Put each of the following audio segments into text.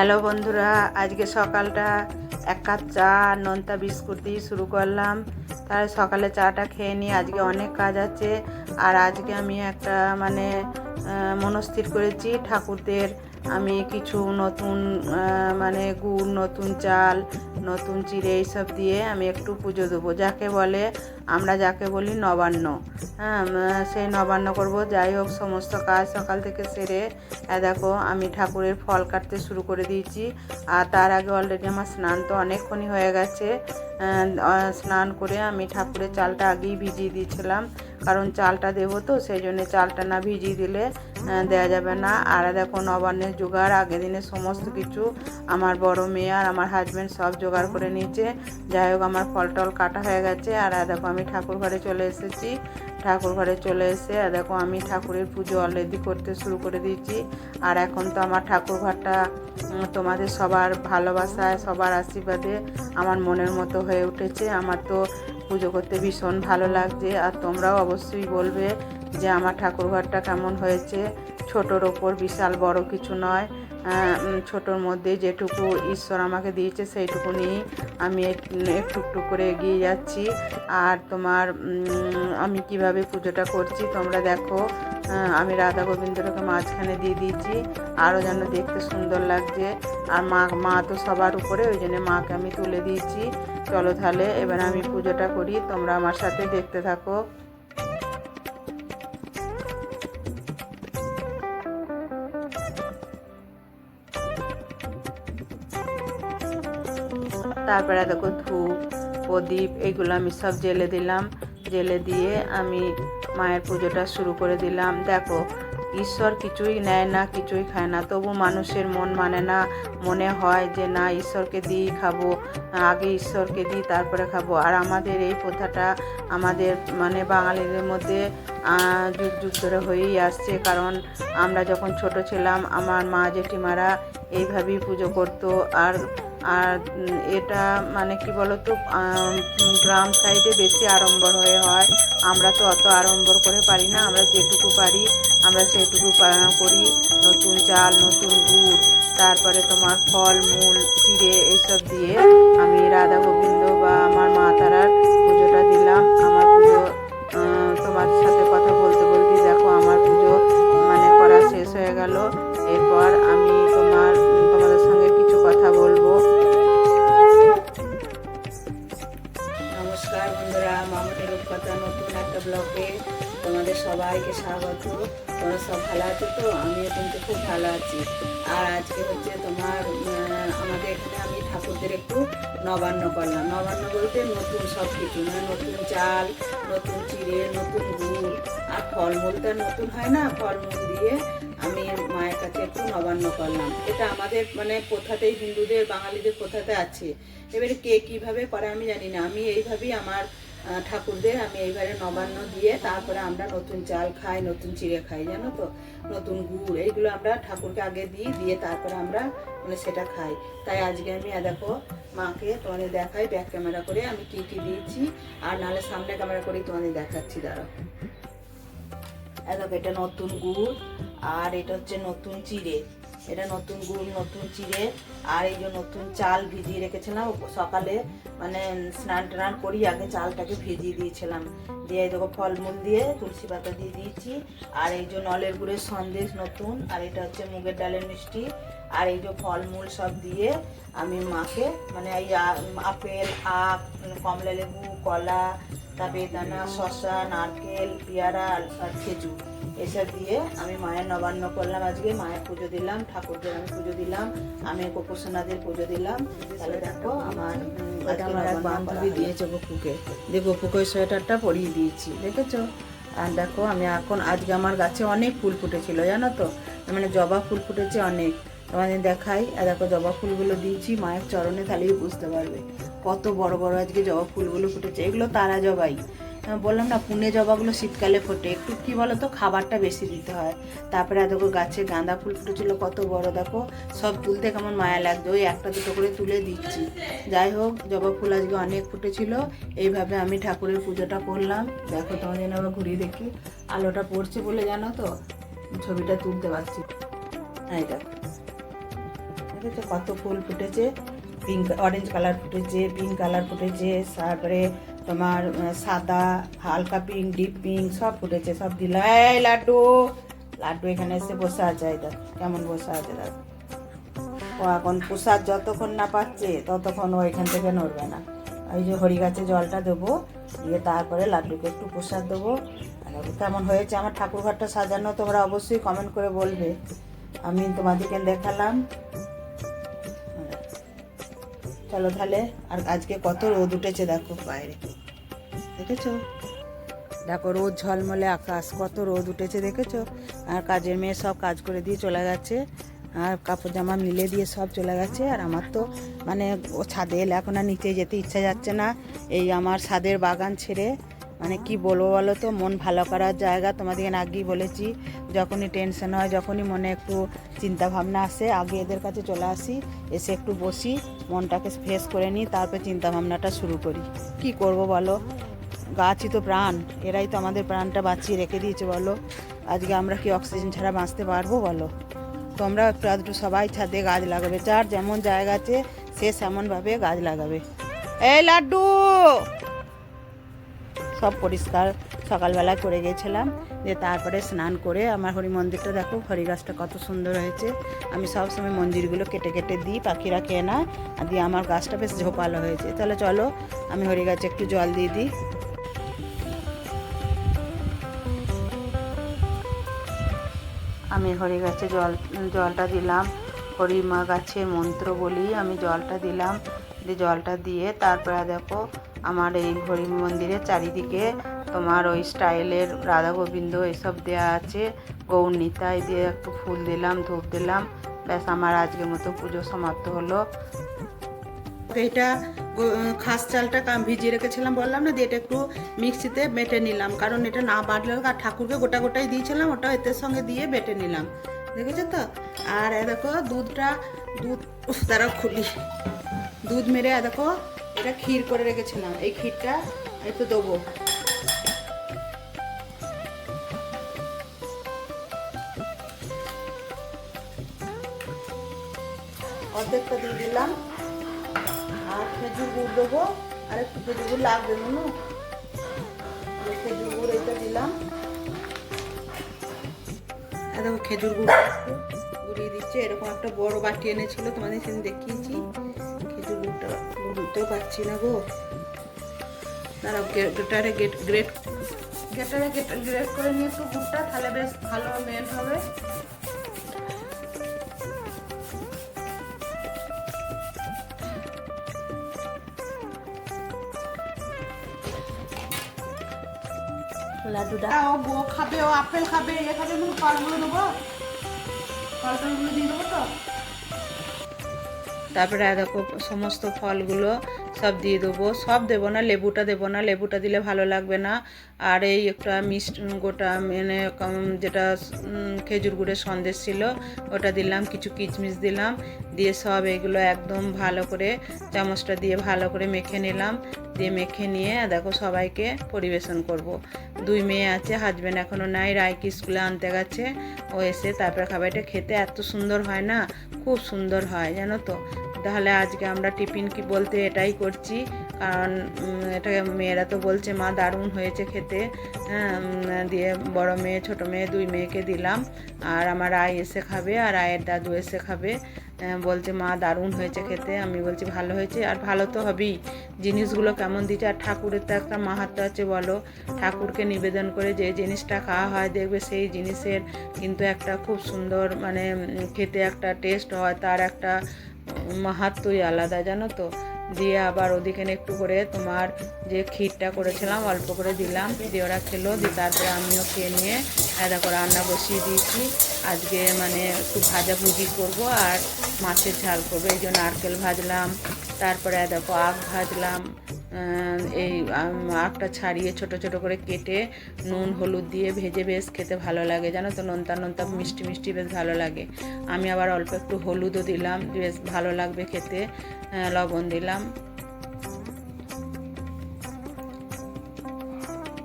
Hello বন্ধুরা, আজকে সকালটা এক কাপ চা নোনতা বিস্কুট দিয়ে শুরু করলাম। তাহলে সকালে চাটা খেয়ে নিই আজকে অনেক কাজ আছে। আর আজকে আমি একটা মানে মনস্থির করেছি ঠাকুরদের। আমি কিছু নতুন মানে গুড়, নতুন চাল নতুন চিড়ে এইসব দিয়ে আমি একটু পুজো দেবো। যাকে বলে, আমরা যাকে বলি নবান্ন। হ্যাঁ সেই নবান্ন করব। যাই হোক, সমস্ত কাজ সকাল থেকে সেরে দেখো, আমি ঠাকুরের ফল কাটতে শুরু করে দিয়েছি। আর তার আগে অলরেডি আমার স্নান তো অনেকক্ষণই হয়ে গেছে। স্নান করে আমি ঠাকুরের চালটা আগেই ভিজিয়ে দিয়েছিলাম। কারণ চালটা দেবো তো, সেই জন্য চালটা না ভিজিয়ে দিলে দেওয়া যাবে না। আর দেখো, নবান্নের জোগাড়, আগের দিনে সমস্ত কিছু, আমার বড় মেয়ে আর আমার হাজব্যান্ড সব জোগাড় করে নিয়েছে যাই হোক, আমার ফল টল কাটা হয়ে গেছে। আর দেখো, আমি ঠাকুর ঘরে চলে এসেছি। ঠাকুর ঘরে চলে এসে দেখো, আমি ঠাকুরের পুজো অলরেডি করতে শুরু করে দিয়েছি। আর এখন তো আমার ঠাকুর ঘরটা তোমাদের সবার ভালোবাসায়, সবার আশীর্বাদে আমার মনের মতো হয়ে উঠেছে। আমার তো পুজো করতে ভীষণ ভালো লাগছে। আর তোমরাও অবশ্যই বলবে যে আমার ঠাকুর ঘরটা কেমন হয়েছে। ছোটোর ওপর বিশাল বড় কিছু নয়। ছোটোর মধ্যে যেটুকু ঈশ্বর আমাকে দিয়েছে সেইটুকু নিয়েই আমি একটু একটু করে এগিয়ে যাচ্ছি। আর তোমার আমি কীভাবে পুজোটা করছি তোমরা দেখো। আমি রাধা গোবিন্দটাকে মাঝখানে দিয়ে দিয়েছি। আরও যেন দেখতে সুন্দর লাগছে। আর মা মা তো সবার উপরে, ওই জন্য মাকে আমি তুলে দিয়েছি। চলো তাহলে, এবার আমি পুজোটা করি। তোমরা আমার সাথে দেখতে থাকো। তারপরে দেখো ধূপ, প্রদীপ, এগুলো আমি সব জেলে দিলাম। জেলে দিয়ে আমি মায়ের পুজোটা শুরু করে দিলাম। দেখো, ঈশ্বর কিছুই নেয় না, কিছুই খায় না। তবু মানুষের মন মানে না, মনে হয় যে না, ঈশ্বরকে দিই খাব, আগে ঈশ্বরকে দিই, তারপরে খাব। আর আমাদের এই প্রথাটা আমাদের মানে বাঙালিদের মধ্যে যুগ যুগ ধরে হয়েই আসছে। কারণ আমরা যখন ছোট ছিলাম, আমার মা জেঠিমারা এইভাবেই পুজো করতো। আর আর এটা মানে কি বলতো গ্রাম সাইডে বেশি আড়ম্বর হয়ে হয়। আমরা তো অত আড়ম্বর করে পারি না। আমরা যেটুকু পারি, আমরা সেটুকু করি। নতুন চাল, নতুন গুড়, তারপরে তোমার ফল মূল চিড়ে এইসব দিয়ে আমি রাধা গোবিন্দ বা খুব ভালো আছি। আর আজকে হচ্ছে তোমার আমাদের এখানে আমি ঠাকুরদের একটু নবান্ন করলাম। নবান্ন বলতে নতুন সব কিছু মানে নতুন চাল, নতুন চিড়ে, নতুন গুড়। আর ফলমূল তো নতুন হয় না, ফলমূল দিয়ে আমি মায়ের কাছে একটু নবান্ন করলাম। এটা আমাদের মানে প্রথাতেই হিন্দুদের, বাঙালিদের প্রথাতে আছে? এবারে কে কীভাবে করে আমি জানি না। আমি এইভাবেই আমার ঠাকুরদের আমি এইবারে নবান্ন দিয়ে তারপরে আমরা নতুন চাল খাই, নতুন চিড়ে খাই, জানো তো? নতুন গুড়, এইগুলো আমরা ঠাকুরকে আগে দিই, দিয়ে তারপরে আমরা মানে সেটা খাই। তাই আজকে আমি দেখো, মাকে তোমাদের দেখাই ব্যাক ক্যামেরা করে আমি কি কি দিয়েছি, আর নাহলে সামনে ক্যামেরা করেই তোমাদের দেখাচ্ছি, দাঁড়াও। দেখো, এটা নতুন গুড়, আর এটা হচ্ছে নতুন চিড়ে। এটা নতুন গুড়, নতুন চিড়ে আর এই যে নতুন চাল ভিজিয়ে রেখেছিলাম। সকালে মানে স্নান টান করি, আগে চালটাকে ভিজিয়ে দিয়েছিলাম। দিয়ে দেখো ফলমূল দিয়ে তুলসী পাতা দিয়ে দিয়েছি। আর এই যে নলের গুড়ের সন্দেশ নতুন, আর এটা হচ্ছে মুগের ডালের মিষ্টি। আর এই যে ফলমূল সব দিয়ে আমি মাকে মানে এই আপেল, আখ কমলা লেবু কলা তা বেদানা শসা, নারকেল, পেয়ারা আর খেজুর। এসব দিয়ে আমি মায়ের নবান্ন করলাম। আজকে মায়ের পুজো দিলাম ঠাকুরদের আমি পুজো দিলাম আমি গোপসোনাদের পুজো দিলাম। তাহলে দেখো আমার আমার এক বান্ধবী দিয়েছে গপুকে। দিয়ে গপুকে ওই সোয়েটারটা পরিয়ে দিয়েছি দেখেছ? আর দেখো আমি এখন আজকে আমার গাছে অনেক ফুল ফুটেছিল জানো তো? মানে জবা ফুল ফুটেছে অনেক। তোমাদের দেখাই আর দেখো জবা ফুলগুলো দিয়েছি মায়ের চরণে তাহলেই বুঝতে পারবে। কত বড় বড় আজকে জবা ফুলগুলো ফুটেছে। এগুলো তারা জবাই। বললাম না, পুনে জবাগুলো শীতকালে ফোটে। একটু কি বলো তো খাবারটা বেশি দিতে হয়। তারপরে দেখো গাছে গাঁদা ফুল ফুটেছিল, কত বড়, দেখো। সব তুলতে কেমন মায়া লাগছে। ওই একটা দুটো করে তুলে দিচ্ছি। যাই হোক, জবা ফুল আজকে অনেক ফুটেছিল। এইভাবে আমি ঠাকুরের পুজোটা করলাম। দেখো তোমাদের জন্য আবার ঘুরিয়ে দেখি। আলোটা পড়ছে বলে জানো তো, ছবিটা তুলতে পারছি। এই দেখো কত ফুল ফুটেছে। পিঙ্ক, অরেঞ্জ কালার ফুটেছে, পিঙ্ক কালার ফুটেছে, তারপরে তোমার সাদা, হালকা পিঙ্ক ডিপ পিঙ্ক সব ফুটেছে, সব দিলাম এই লাড্ডু লাড্ডু এখানে এসে বসে আছে দেখ, কেমন বসে আছে দেখ। ও এখন প্রসাদ যতক্ষণ না পাচ্ছে, ততক্ষণ ও এখান থেকে নড়বে না। ওই যে হরি গাছে জলটা দেবো, দিয়ে তারপরে লাড্ডুকে একটু প্রসাদ দেবো। কেমন হয়েছে, আমার ঠাকুর ঘরটা সাজানো, তোমরা অবশ্যই কমেন্ট করে বলবে। আমি তোমাদেরকে দেখালাম। চলো তাহলে, আর আজকে কত রোদ উঠেছে দেখো বাইরে। দেখেছ? দেখো রোদ ঝলমলে আকাশ, কত রোদ উঠেছে দেখেছ? আর কাজের মেয়ে সব কাজ করে দিয়ে চলে গেছে, আর কাপড় জামা মিলে দিয়ে সব চলে গেছে, আর আমার তো মানে ও ছাদে এলে এখন আর নিচে যেতে ইচ্ছা যাচ্ছে না, এই আমার ছাদের বাগান ছেড়ে মানে কি বলব বলো তো, মন ভালো করার জায়গা তোমাদেরকে আগেই বলেছি। যখনই টেনশন হয়, যখনই মনে একটু চিন্তা ভাবনা আসে, আগে এদের কাছে চলে আসি, এসে একটু বসি, মনটাকে ফ্রেশ করে নিই, তারপর চিন্তা ভাবনাটা শুরু করি। কি করব বলো? গাছই তো প্রাণ, এরাই তো আমাদের প্রাণটা বাঁচিয়ে রেখে দিয়েছে বলো। আজকে আমরা কি অক্সিজেন ছাড়া বাঁচতে পারব বলো? তোমরা একটু আধটু সবাই ছাদে গাছ লাগাবে, যার যেমন জায়গা আছে, সে সেমনভাবে গাছ লাগাবে। এই লাড্ডু! সব পরিষ্কার সকালবেলা করে গেছিলাম। দিয়ে তারপরে স্নান করে আমার হরি মন্দিরটা দেখো, হরি গাছটা কত সুন্দর হয়েছে। আমি সবসময় মন্দিরগুলো কেটে কেটে দিই, পাখিরা খেয়ে না, আর দিয়ে আমার গাছটা বেশ ঝোপালো হয়েছে। তাহলে চলো, আমি হরি গাছে একটু জল দিয়ে দিই। আমি হরি গাছে জল, জলটা দিলাম। হরি মা গাছে মন্ত্র বলি, আমি জলটা দিলাম। দিয়ে জলটা দিয়ে তারপরে দেখো আমার এই হরি মন্দিরের চারিদিকে তোমার ওই স্টাইলের রাধা গোবিন্দ এসব দেওয়া আছে। গৌর দিয়ে একটু ফুল দিলাম, ধূপ দিলাম। ব্যাস, আমার আজকের মতো পুজো সমাপ্ত হলো। এটা খাস চালটা ভিজিয়ে রেখেছিলাম, বললাম না দিয়ে এটা একটু মিক্সিতে বেটে নিলাম। কারণ এটা না বাটলে আর ঠাকুরকে গোটা গোটাই দিয়েছিলাম, ওটা এতের সঙ্গে দিয়ে বেটে নিলাম। দেখেছ তো? আর দেখো, দুধটা দুধ দাঁড়াও খুলি। দুধ মেরে দেখো এটা ক্ষীর করে রেখেছিলাম। এই ক্ষীরটা একটু দেবো। অর্ধেকটা দিয়ে দিলাম। আর খেজুর গুড় দেবো। আর একটু খেজুর গুড় লাগবে, মনু? খেজুর গুড় এটা দিলাম। দেখো খেজুর গুড় গুড়িয়ে দিচ্ছে। এরকম একটা বড় বাটি এনেছিল, তোমাদের সেদিন দেখিয়েছি। খেজুর গুড়টা গুড়তেও পারছি না গো। দাঁড়াও গেটারে গেট গ্রেট গেটারে গেট গ্রেট করে নিয়ে একটু গুড়টা তাহলে বেশ ভালো মেল হবে। লাড্ডুটা। ও বো খাবে ও আপেল খাবে এ খাবে মানে ফলগুলো দেবো। ফল টলগুলো দিয়ে দেবো তো। তারপরে দেখো সমস্ত ফলগুলো সব দিয়ে দেবো। সব দেবো না, লেবুটা দেবো না। লেবুটা দিলে ভালো লাগবে না। আর এই একটা মিষ্টি গোটা মানে যেটা খেজুর গুড়ের সন্দেশ ছিল, ওটা দিলাম, কিছু কিচমিচ দিলাম। দিয়ে সব এগুলো একদম ভালো করে চামচটা দিয়ে ভালো করে মেখে নিলাম। দিয়ে মেখে নিয়ে দেখো সবাইকে পরিবেশন করব। দুই মেয়ে আছে হাজব্যান্ড এখনও নাই রায়কে স্কুলে আনতে গেছে। ও এসে তারপরে খাবারটা খেতে, এত সুন্দর হয় না? খুব সুন্দর হয়, জানো তো? তাহলে আজকে আমরা টিফিন কি বলতে এটাই করছি। কারণ এটা মেয়েরা তো বলছে, মা, দারুণ হয়েছে খেতে। হ্যাঁ দিয়ে বড় মেয়ে, ছোট মেয়ে দুই মেয়েকে দিলাম। আর আমার আয় এসে খাবে আর আয়ের দাদু এসে খাবে। বলছে, মা, দারুণ হয়েছে খেতে। আমি বলছি, ভালো হয়েছে। আর ভালো তো হবেই। জিনিসগুলো কেমন দিচ্ছে? আর ঠাকুরের তো একটা মাহাত্ম আছে, বলো। ঠাকুরকে নিবেদন করে যে জিনিসটা খাওয়া হয়, দেখবে সেই জিনিসের কিন্তু একটা খুব সুন্দর মানে খেতে একটা টেস্ট হয়, তার একটা মাহাত্মই আলাদা, জানো তো? দিয়ে আবার ওদিকে একটু করে তোমার যে ক্ষীরটা করেছিলাম, অল্প করে দিলাম। দিয়ে ওরা খেলো, দিয়ে তারপরে আমিও খেয়ে নিয়ে করে রান্না বসিয়ে দিয়েছি। আজকে মানে একটু ভাজা ভুজি করব আর মাছের ঝাল করব। এই জন্য নারকেল ভাজলাম, তারপরে দেখো আখ ভাজলাম এই আখটা ছাড়িয়ে ছোট ছোট করে কেটে নুন, হলুদ দিয়ে ভেজে বেশ খেতে ভালো লাগে। জানো তো, নোনতা নোনতা মিষ্টি মিষ্টি বেশ ভালো লাগে। আমি আবার অল্প একটু হলুদও দিলাম, বেশ ভালো লাগবে খেতে। লবণ দিলাম।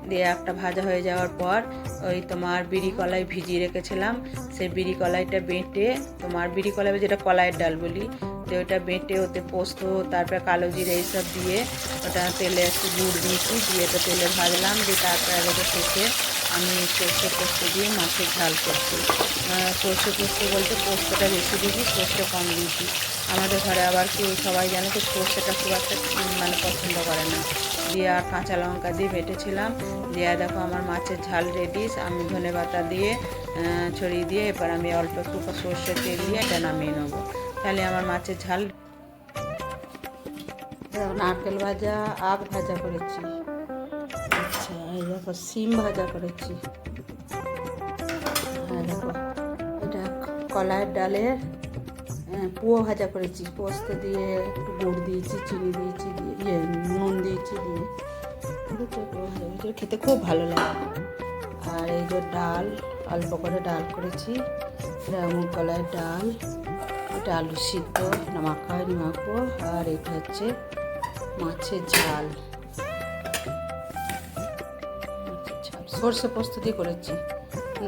দিয়ে একটা ভাজা হয়ে যাওয়ার পর ওই তোমার বিড়ি কলাই ভিজিয়ে রেখেছিলাম। সেই বিড়ি কলাইটা বেটে তোমার, বিড়ি কলাই যেটা কলাইয়ের ডাল বলি তো ওটা বেটে, ওতে পোস্ত, তারপরে কালো জিরে এইসব দিয়ে ওটা তেলে একটু গুড় দিয়েছি, দিয়ে ওটা তেলে ভাজলাম, দিয়ে তারপরে ওটা শেষে আমি সর্ষে পোস্ত দিয়ে মাছের ঝাল করছি। সর্ষে পোস্ত বলতে পোস্তটা বেশি দিয়েছি, সর্ষে কম দিয়েছি। আমাদের ঘরে আবার কেউ সবাই জানে তো সর্ষেটা খুব একটা মানে পছন্দ করে না। দিয়ে আর কাঁচা লঙ্কা দিয়ে বেটেছিলাম, দিয়ে দেখো আমার মাছের ঝাল রেডি আমি ধনে পাতা দিয়ে ছড়িয়ে দিয়ে এবার আমি অল্প একটু সর্ষে তেল দিয়ে এটা নামিয়ে নেব। তাহলে আমার মাছের ঝাল। নারকেল ভাজা আখ ভাজা করেছি। আচ্ছা এই দেখো সিম ভাজা করেছি। হ্যাঁ এটা কলার ডালের আহ, পুয়ো ভাজা করেছি। পোস্ত দিয়ে গুড় দিয়েছি চিনি দিয়েছি দিয়ে ইয়ে নুন দিয়েছি দিয়ে। খেতে খুব ভালো লাগে। আর এই যে ডাল অল্প করে ডাল করেছি মুগ কলার ডাল। এটা আলু সিদ্ধ এটা মাখা হয়নি মাখবো আর এটা হচ্ছে মাছের ঝাল। সর্ষে পোস্ত দিয়ে করেছি।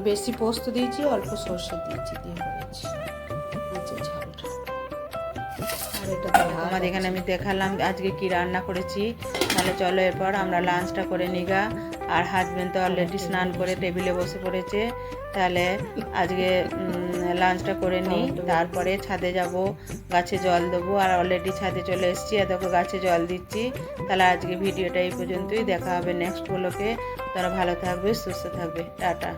বেশি পোস্ত দিয়েছি অল্প সর্ষে দিয়েছি দিয়ে করেছি। মাছের ঝালটা। আর এটা আমাদের এখানে আমি দেখালাম আজকে কি রান্না করেছি। তাহলে চলো এরপর আমরা লাঞ্চটা করে নিগা। আর হাজব্যান্ড তো অলরেডি স্নান করে টেবিলে বসে পড়েছে। তাহলে আজকে লাঞ্চটা করে নিই, তারপরে ছাদে যাব, গাছে জল দেবো। আর অলরেডি ছাদে চলে এসেছি। আর দেখো, গাছে জল দিচ্ছি। তাহলে আজকে ভিডিওটা এই পর্যন্তই। দেখা হবে নেক্সট ব্লকে তারা ভালো থাকবে, সুস্থ থাকবে। টাটা।